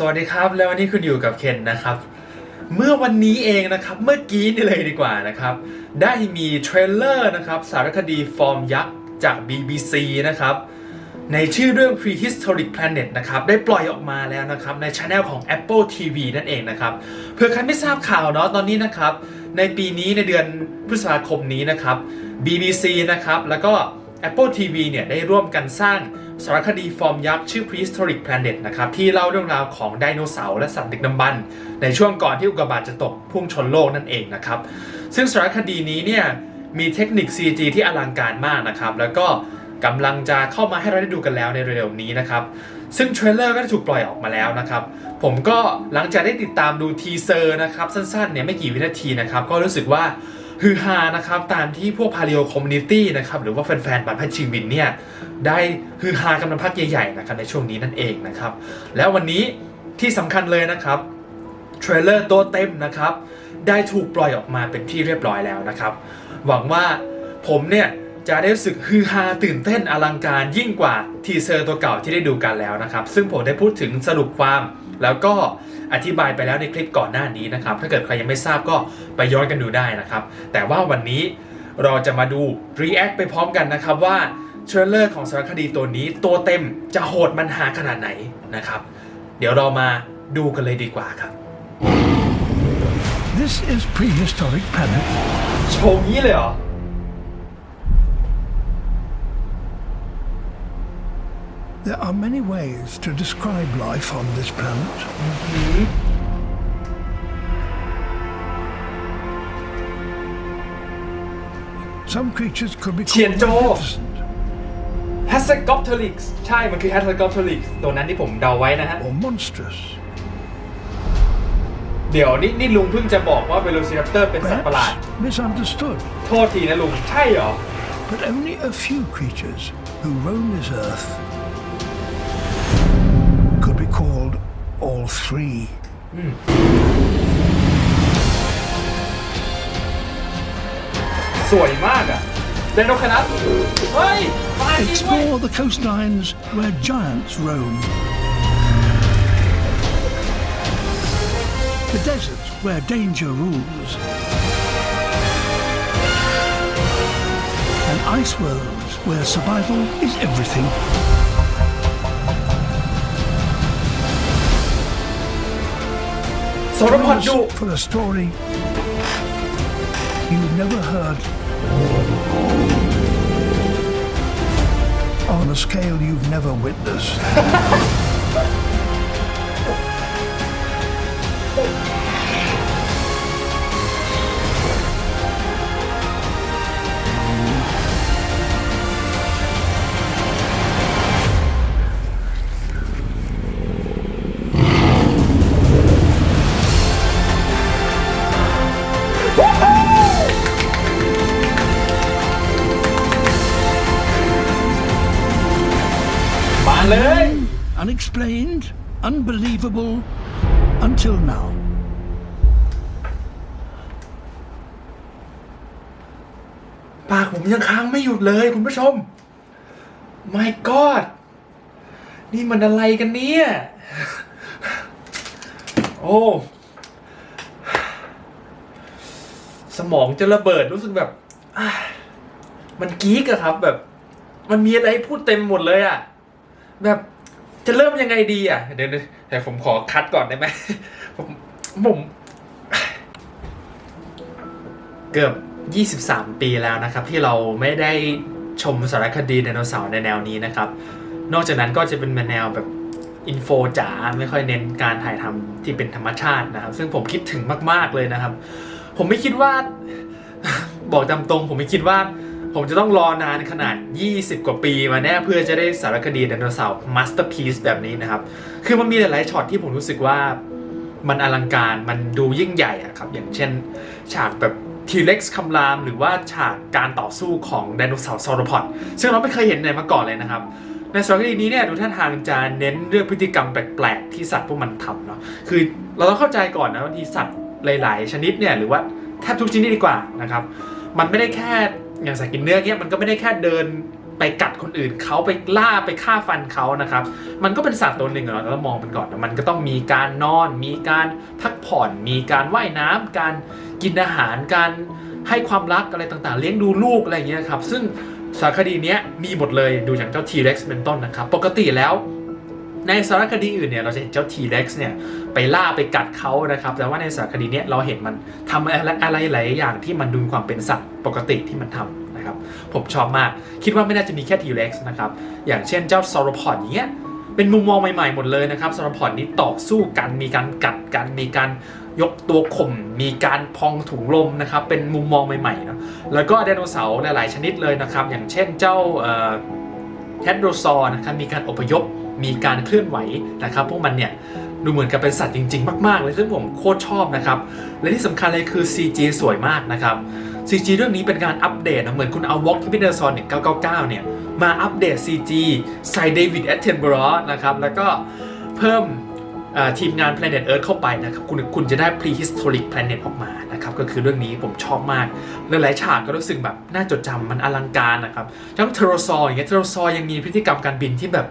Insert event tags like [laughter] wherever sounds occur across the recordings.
สวัสดีครับ แล้ววันนี้คุณอยู่กับเคนนะครับ เมื่อวันนี้เองนะครับ เมื่อกี้นี่เลยดีกว่านะครับ ได้มีเทรลเลอร์นะครับ สารคดีฟอร์มยักษ์จาก BBC นะครับ ในชื่อเรื่อง Prehistoric Planet นะครับ ได้ปล่อยออกมาแล้วนะครับ ในช anel ของ Apple TV นั่นเองนะครับ เพื่อใครไม่ทราบข่าวเนาะตอนนี้นะครับ ในปีนี้ในเดือนพฤษภาคมนี้นะครับ BBC นะครับ แล้วก็ Apple TV เนี่ยได้ร่วมกันสร้าง สารคดีฟอร์มยักษ์ชื่อ Prehistoric Planet นะครับที่เล่าเรื่องราวของไดโนเสาร์และสัตว์ดึกดำบรรพ์ในช่วงก่อนที่อุกกาบาตจะตกพุ่งชนโลกนั่นเองนะครับซึ่งสารคดีนี้เนี่ยมีเทคนิค CG ที่อลังการมากนะครับแล้วก็กำลังจะเข้ามาให้เราได้ดูกันแล้วในเร็วๆนี้นะครับซึ่งเทรลเลอร์ก็ถูกปล่อยออกมาแล้วนะครับ ผมก็หลังจากได้ติดตามดูทีเซอร์นะครับสั้นๆเนี่ยไม่กี่วินาทีนะครับก็รู้สึกว่า ฮือฮานะครับตามที่พวกพาริโอคอมมูนิตี้นะครับหรือว่าแฟนๆบัตรพัชชีวินเนี่ยได้ฮือฮากันมาพักใหญ่ๆนะครับในช่วงนี้นั่นเองนะครับแล้ววันนี้ที่สำคัญเลยนะครับเทรลเลอร์ตัวเต็มนะครับได้ถูกปล่อยออกมาเป็นที่เรียบร้อยแล้วนะครับ หวังว่าผมเนี่ยจะได้รู้สึกฮือฮาตื่นเต้นอลังการยิ่งกว่าทีเซอร์ตัวเก่าที่ได้ดูกันแล้วนะครับ ซึ่งผมได้พูดถึงสรุปความ แล้วก็อธิบายไปแล้วในคลิปก่อนหน้านี้นะครับ ถ้าเกิดใครยังไม่ทราบก็ไปย้อนกันดูได้นะครับ แต่ว่าวันนี้เราจะมาดู React ไปพร้อมกันนะครับว่าเทรลเลอร์ของสารคดีตัวนี้ตัวเต็มจะโหดมันหาขนาดไหนนะครับ เดี๋ยวเรามาดูกันเลยดีกว่าครับ This is prehistoric planet. โชว์งี้เลยเหรอ There are many ways to describe life on this planet. Some creatures could be called Qian Zhou. magnificent, h a s g o p t e r i x ใช่ มันคือ h a s g o p t e r i x ตัวนั้นที่ผมเดาไว้นะฮะ or monstrous. เดี๋ยวนี่นี่ลุงเพิ่งจะบอกว่า Velociraptor เป็นสัตว์ประหลาด Perhaps misunderstood, โทษทีนะลุง ใช่เหรอ but only a few creatures who roam this earth could be called all three. สวยมากอะเดนโนคนัสเฮ้ยมาจริงเว้ย Explore the coastlines where giants roam. The deserts where danger rules. And ice worlds where survival is everything. s รพอดดุ For a story you've never heard. On a scale you've never witnessed. [laughs] Unexplained, unbelievable, until now. ปากผมยังค้างไม่หยุดเลยคุณผู้ชม My God นี่มันอะไรกันเนี่ย โอ้ สมองจะระเบิดรู้สึกแบบ มันกีกอะครับแบบ มันมีอะไรพูดเต็มหมดเลยอะแบบ จะเริ่มยังไงดีอะเดี๋ยวเดี๋ยวผมขอคัดก่อนได้ไหมผมผมเกือบ 23 ปีแล้วนะครับ ที่เราไม่ได้ชมสารคดีไดโนเสาร์ในแนวนี้นะครับ นอกจากนั้นก็จะเป็นแนวแบบอินโฟจ๋าไม่ค่อยเน้นการถ่ายทำที่เป็นธรรมชาตินะครับ ซึ่งผมคิดถึงมาก ๆ เลยนะครับ ผมไม่คิดว่า บอกตามตรง ผมไม่คิดว่า ผมจะต้องรอนานขนาด 20 กว่าปีมาแน่เพื่อจะได้สารคดีไดโนเสาร์มาสเตอร์พีซแบบนี้นะครับ คือมันมีหลายๆช็อตที่ผมรู้สึกว่ามันอลังการมันดูยิ่งใหญ่อะครับ อย่างเช่น ฉากแบบทีเล็กซ์คำราม หรือว่าฉากการต่อสู้ของไดโนเสาร์ซอโรพอดซึ่งเราไม่เคยเห็นไหนมาก่อนเลยนะครับ ในสารคดีนี้เนี่ยดูท่าทางจะเน้นเรื่องพฤติกรรมแปลกๆที่สัตว์พวกมันทำเนาะคือเราต้องเข้าใจก่อนนะว่าที่สัตว์หลาย ๆ ชนิดเนี่ยหรือว่าแทบทุกชนิดดีกว่านะครับ มันไม่ได้แค่ อย่างสัตว์กินเนื้อเงี้ยมันก็ไม่ได้แค่เดินไปกัดคนอื่นเขาไปล่าไปฆ่าฟันเขานะครับ มันก็เป็นสัตว์ตัวหนึ่งเราต้องมองมันก่อน มันก็ต้องมีการนอน มีการพักผ่อน มีการว่ายน้ำการกินอาหาร การให้ความรักอะไรต่างๆ เลี้ยงดูลูกอะไรอย่างเงี้ยครับ ซึ่งสารคดีเนี้ยมีหมดเลยดูอย่างเจ้า T-Rex เป็นต้นนะครับ ปกติแล้วในสารคดีอื่นเนี่ยเราจะเห็นเจ้า T-Rex เนี่ย ไปล่าไปกัดเขานะครับ แต่ว่าในสารคดีเนี้ยเราเห็นมันทำอะไรอะไรหลายอย่างที่มันดูความเป็นสัตว์ปกติที่มันทำนะครับ ผมชอบมากคิดว่าไม่น่าจะมีแค่ T-Rex นะครับ อย่างเช่นเจ้าซอรพอดอย่างเงี้ยเป็นมุมมองใหม่ๆหมดเลยนะครับซอรพอดนี้ต่อสู้กันมีการกัดกันมีการยกตัวข่มมีการพองถุงลมนะครับ เป็นมุมมองใหม่ๆเนอะแล้วก็ไดโนเสาร์หลายๆชนิดเลยนะครับ อย่างเช่นเจ้าแคทโดซอร์นะครับมีการอพยพมีการเคลื่อนไหวนะครับ พวกมันเนี่ย ดูเหมือนกับเป็นสัตว์จริง ๆ มากๆ เลยซึ่งผมโคตรชอบนะครับ และที่สำคัญเลยคือ CG สวยมากนะครับ CG เรื่องนี้เป็นการอัปเดตนะเหมือนคุณเอา Walk ที่เป็นเดอร์ซอน1999 เนี่ย มาอัปเดต CG ใส่เดวิดแอตเทนบรอนะครับ แล้วก็เพิ่มทีมงาน Planet Earth เข้าไปนะครับ คุณคุณจะได้ Prehistoric Planet ออกมานะครับ ก็คือเรื่องนี้ผมชอบมาก หลายๆฉากก็รู้สึกแบบน่าจดจำมันอลังการนะครับทั้งเทโรซออย่างเงี้ยเทโรซอยังมีพฤติกรรมการบินที่แบบ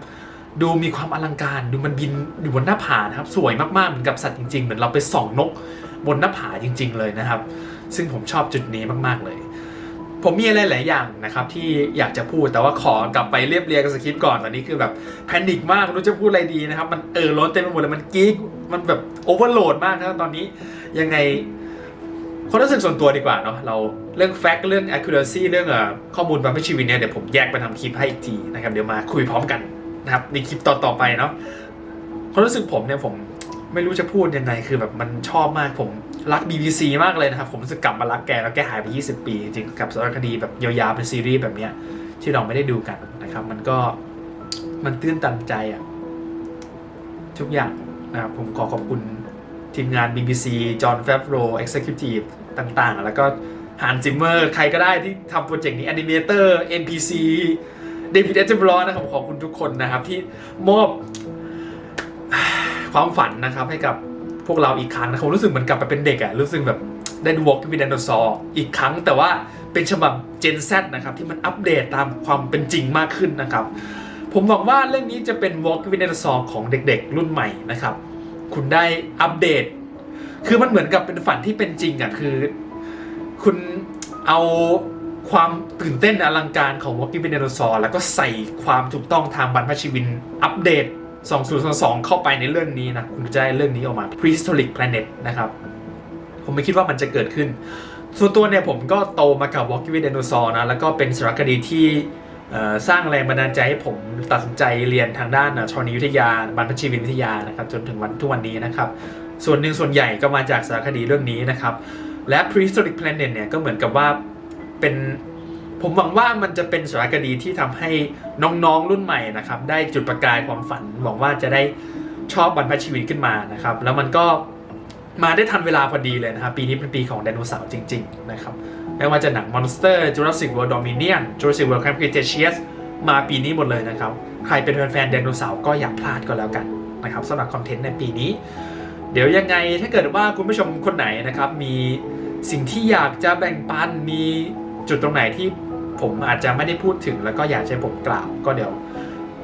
ดูมีความอลังการดูมันบินอยู่บนหน้าผานะครับ สวยมากๆเหมือนกับสัตว์จริงๆ เหมือนเราไปส่องนกบนหน้าผาจริง ๆ เลยนะครับ ซึ่งผมชอบจุดนี้มากๆเลย ผมมีอะไรหลายอย่างนะครับ ที่อยากจะพูดแต่ว่าขอกลับไปเรียบเรียงกับสคริปต์ก่อนตอนนี้คือแบบแพนิคมากไม่รู้จะพูดอะไรดีนะครับ มันเออล้นเต็มไปหมดเลยมันกิ๊กมันแบบโอเวอร์โหลดมากนะตอนนี้ยังไงความรู้สึกส่วนตัวดีกว่าเนาะเราเรื่องแฟกต์เรื่อง accuracy เรื่องข้อมูลบางชีวิตเนี่ยเดี๋ยวผมแยกไปทำคลิปให้อีกทีนะครับเดี๋ยวมาคุยพร้อมกัน นะครับในคลิปต่อๆไปเนาะความรู้สึกผมเนี่ยผมไม่รู้จะพูดยังไงคือแบบมันชอบมากผมรัก BBC มากเลยนะครับ ผมรู้สึกกลับมารักแกแล้วแกหายไป 20 ปี จริงกับสารคดีแบบยาวๆเป็นซีรีส์แบบเนี้ยที่เราไม่ได้ดูกันนะครับ มันก็มันตื้นตันใจอะทุกอย่างนะครับผมขอขอบคุณทีมงาน BBC จอห์นแฟบโร Executive ต่างๆ แล้วก็ฮันซิมเมอร์ ใครก็ได้ที่ทำโปรเจกต์นี้ Animator NPC เดวิดเอเจนบรอนะครับขอบคุณทุกคนนะครับที่มอบความฝันนะครับให้กับพวกเราอีกครั้งนะผมรู้สึกเหมือนกลับไปเป็นเด็กอะรู้สึกแบบได้ดูวอล์กที่เป็นไดโนเสาร์อีกครั้ง แต่ว่าเป็นฉบับ Gen Z นะครับที่มันอัปเดตตามความเป็นจริงมากขึ้นนะครับ ผมหวังว่าเรื่องนี้จะเป็นวอล์กที่เป็นไดโนเสาร์ของเด็กๆ รุ่นใหม่นะครับ คุณได้อัปเดต คือมันเหมือนกับเป็นฝันที่เป็นจริงอะคือ คุณเอา ความตื่นเต้นอลังการของ Walking with Dinosaur แล้วก็ใส่ความถูกต้องทางบรรพชีวินอัปเดต 2022 เข้าไปในเรื่องนี้นะ คุณจะได้เรื่องนี้ออกมา Prehistoric Planet นะครับ ผมไม่คิดว่ามันจะเกิดขึ้น ส่วนตัวเนี่ยผมก็โตมากับ Walking with Dinosaur นะ แล้วก็เป็นสารคดีที่สร้างแรงบันดาลใจให้ผมตัดสินใจเรียนทางด้านธรณีวิทยาบรรพชีวินวิทยานะครับจนถึงวันทุกวันนี้นะครับ ส่วนหนึ่งส่วนใหญ่ก็มาจากสารคดีเรื่องนี้นะครับและ Prehistoric Planet เนี่ยก็เหมือนกับว่า เป็นผมหวังว่ามันจะเป็นสารคดีที่ทำให้น้องๆรุ่นใหม่นะครับ ได้จุดประกายความฝันหวังว่าจะได้ชอบบรรพชีวิตขึ้นมานะครับ แล้วมันก็มาได้ทันเวลาพอดีเลยนะครับ ปีนี้เป็นปีของไดโนเสาร์จริง ๆ นะครับไม่ว่าจะหนัง Monster Jurassic World Dominion Jurassic World Camp Cretaceous มาปีนี้หมดเลยนะครับ ใครเป็นแฟนๆไดโนเสาร์ก็อย่าพลาดก็แล้วกันนะครับสำหรับคอนเทนต์ในปีนี้ เดี๋ยวยังไงถ้าเกิดว่าคุณผู้ชมคนไหนนะครับมีสิ่งที่อยากจะแบ่งปันมี จุดตรงไหนที่ผมอาจจะไม่ได้พูดถึงแล้วก็อยากจะให้ผมกล่าวก็เดี๋ยว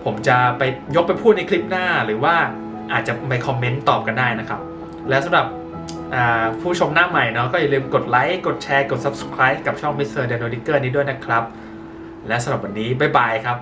ผมจะไปยกไปพูดในคลิปหน้าหรือว่าอาจจะไปคอมเมนต์ตอบกันได้นะครับ และสำหรับผู้ชมหน้าใหม่เนาะก็อย่าลืมกดไลค์กดแชร์กด subscribe กับช่อง Mr. d a n o d i g g e r นี้ด้วยนะครับ และสำหรับวันนี้ บ๊ายบายครับ